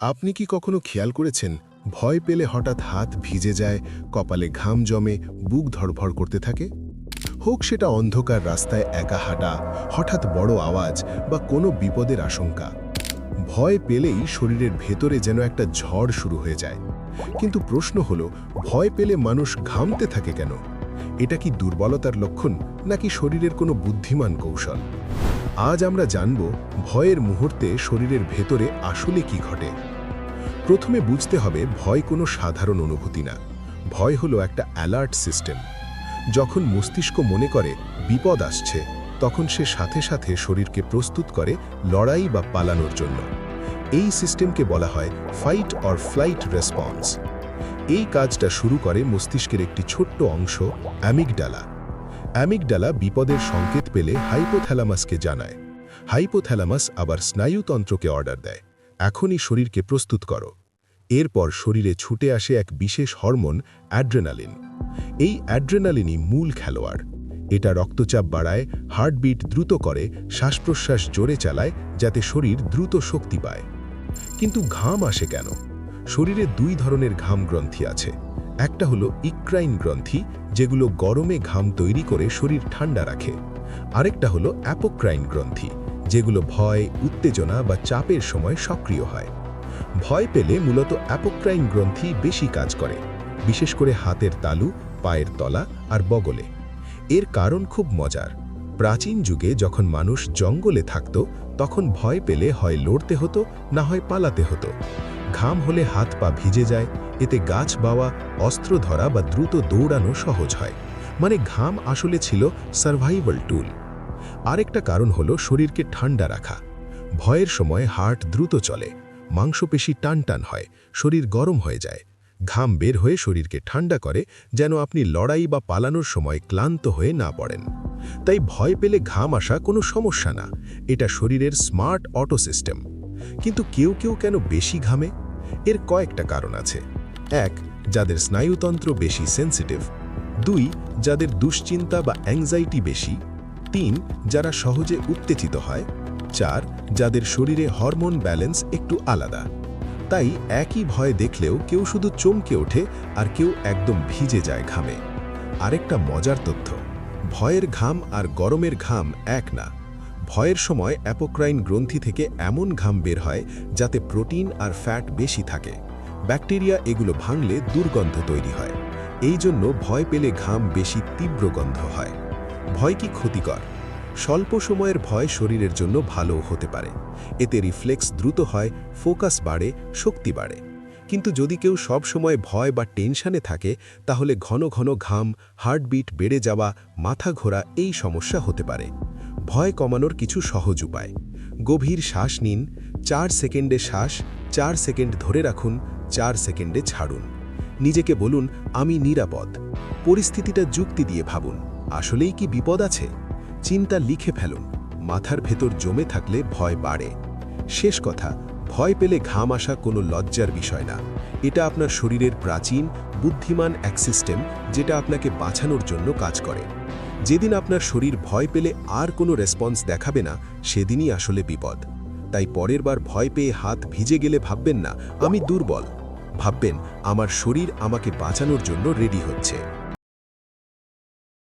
আপনি কি কখনো খেয়াল করেছেন, ভয় পেলে হঠাৎ হাত ভিজে যায়, কপালে ঘাম জমে, বুক ধড়ফড় করতে থাকে? হোক সেটা অন্ধকার রাস্তায় একা হাঁটা, হঠাৎ বড় আওয়াজ বা কোনো বিপদের আশঙ্কা। ভয় পেলেই শরীরের ভেতরে যেন একটা ঝড় শুরু হয়ে যায়। কিন্তু প্রশ্ন হলো, ভয় পেলে মানুষ ঘামতে থাকে কেন? এটা কি দুর্বলতার লক্ষণ, নাকি শরীরের কোনো বুদ্ধিমান কৌশল? আজ আমরা জানব ভয়ের মুহূর্তে শরীরের ভেতরে আসলে কি ঘটে। প্রথমে বুঝতে হবে ভয় কোনো সাধারণ অনুভূতি না। ভয় হলো একটা অ্যালার্ট সিস্টেম। যখন মস্তিষ্ক মনে করে বিপদ আসছে, তখন সে সাথে সাথে শরীরকে প্রস্তুত করে লড়াই বা পালানোর জন্য। এই সিস্টেমকে বলা হয় ফাইট অর ফ্লাইট রেসপন্স এই কাজটা শুরু করে মস্তিষ্কের একটি ছোট্ট অংশ অ্যামিগডালা। অ্যামিগডালা বিপদের সংকেত পেলে হাইপোথ্যালামাসকে জানায়। হাইপোথ্যালামাস আবার স্নায়ুতন্ত্রকে অর্ডার দেয়। এখনই শরীরকে প্রস্তুত করো। এরপর শরীরে ছুটে আসে এক বিশেষ হরমোন, অ্যাড্রেনালিন। এই অ্যাড্রেনালিনই মূল খেলোয়াড়। এটা রক্তচাপ বাড়ায়, হার্টবিট দ্রুত করে, শ্বাসপ্রশ্বাস জোরে চালায়, যাতে শরীর দ্রুত শক্তি পায়। কিন্তু ঘাম আসে কেন? শরীরে দুই ধরনের ঘাম গ্রন্থি আছে। একটা হলো ইক্রাইন গ্রন্থি যেগুলো গরমে ঘাম তৈরি করে শরীর ঠান্ডা রাখে। আরেকটা হলো অ্যাপোক্রাইন গ্রন্থি, যেগুলো ভয়, উত্তেজনা বা চাপের সময় সক্রিয় হয়। ভয় পেলে মূলত অ্যাপোক্রাইন গ্রন্থি বেশি কাজ করে, বিশেষ করে হাতের তালু, পায়ের তলা আর বগলে। এর কারণ খুব মজার। প্রাচীন যুগে যখন মানুষ জঙ্গলে থাকত, তখন ভয় পেলে হয় লড়তে হতো, না হয় পালাতে হতো। ঘাম হলে হাত পা ভিজে যায় এতে গাছ বাওয়া, অস্ত্র ধরা বা দ্রুত দৌড়ানো সহজ হয়। মানে ঘাম আসলে ছিল সার্ভাইভাল টুল আরেকটা কারণ হলো শরীরকে ঠান্ডা রাখা। ভয়ের সময় হার্ট দ্রুত চলে, মাংসপেশি টান টান হয়, শরীর গরম হয়ে যায়। ঘাম বের হয়ে শরীরকে ঠান্ডা করে, যেন আপনি লড়াই বা পালানোর সময় ক্লান্ত হয়ে না পড়েন। তাই ভয় পেলে ঘাম আসা কোনো সমস্যা না, এটা শরীরের স্মার্ট অটো সিস্টেম কিন্তু কেউ কেউ কেন বেশি ঘামে? এর কয়েকটা কারণ আছে। এক, যাদের স্নায়ুতন্ত্র বেশি সেন্সিটিভ দুই, যাদের দুশ্চিন্তা বা অ্যাংজাইটি বেশি। তিন, যারা সহজে উত্তেজিত হয়। চার, যাদের শরীরে হরমোন ব্যালেন্স একটু আলাদা। তাই একই ভয় দেখলেও কেউ শুধু চমকে ওঠে আর কেউ একদম ভিজে যায় ঘামে। আরেকটা মজার তথ্য, ভয়ের ঘাম আর গরমের ঘাম এক না। ভয়ের সময় অ্যাপোক্রাইন গ্রন্থি থেকে এমন ঘাম বের হয় যাতে প্রোটিন আর ফ্যাট বেশি থাকে। ব্যাকটেরিয়া এগুলো ভাঙলে দুর্গন্ধ তৈরি হয়। এই জন্য ভয় পেলে ঘাম বেশি তীব্র গন্ধ হয়। ভয় কি ক্ষতিকর? স্বল্প সময়ের ভয় শরীরের জন্য ভালো হতে পারে। এতে রিফ্লেক্স দ্রুত হয়, ফোকাস বাড়ে, শক্তি বাড়ে। কিন্তু যদি কেউ সব সময় ভয় বা টেনশানে থাকে, তাহলে ঘন ঘন ঘাম, হার্টবিট, বেড়ে যাওয়া, মাথা ঘোরা এই সমস্যা হতে পারে। ভয় কমানোর কিছু সহজ উপায়। গভীর শ্বাস নিন, চার সেকেন্ডে শ্বাস, চার সেকেন্ড ধরে রাখুন চার সেকেন্ডে ছাড়ুন। নিজেকে বলুন, আমি নিরাপদ। পরিস্থিতিটা যুক্তি দিয়ে ভাবুন, আসলেই কি বিপদ আছে? চিন্তা লিখে ফেলুন, মাথার ভেতর জমে থাকলে ভয় বাড়ে। শেষ কথা, ভয় পেলে ঘাম আসা কোনো লজ্জার বিষয় না। এটা আপনার শরীরের প্রাচীন, বুদ্ধিমান এক সিস্টেম যেটা আপনাকে বাঁচানোর জন্য কাজ করে। যেদিন আপনার শরীর ভয় পেলে আর কোনো রেসপন্স দেখাবে না, সেদিনই আসলে বিপদ। তাই পরের বার ভয় পেয়ে হাত ভিজে গেলে ভাববেন না, আমি দুর্বল। ভাববেন, আমার শরীর আমাকে বাঁচানোর জন্য রেডি হচ্ছে।